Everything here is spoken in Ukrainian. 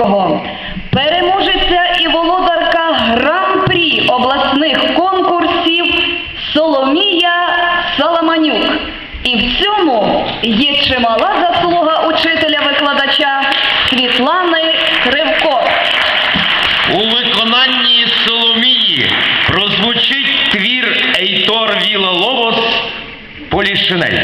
Кам'янського, переможеця і володарка гран-прі обласних конкурсів Соломія Саламанюк. І в цьому є чимала заслуга учителя-викладача Світлани Кривко. У виконанні Соломії прозвучить твір Ейтор Віла Лобос Полішинель.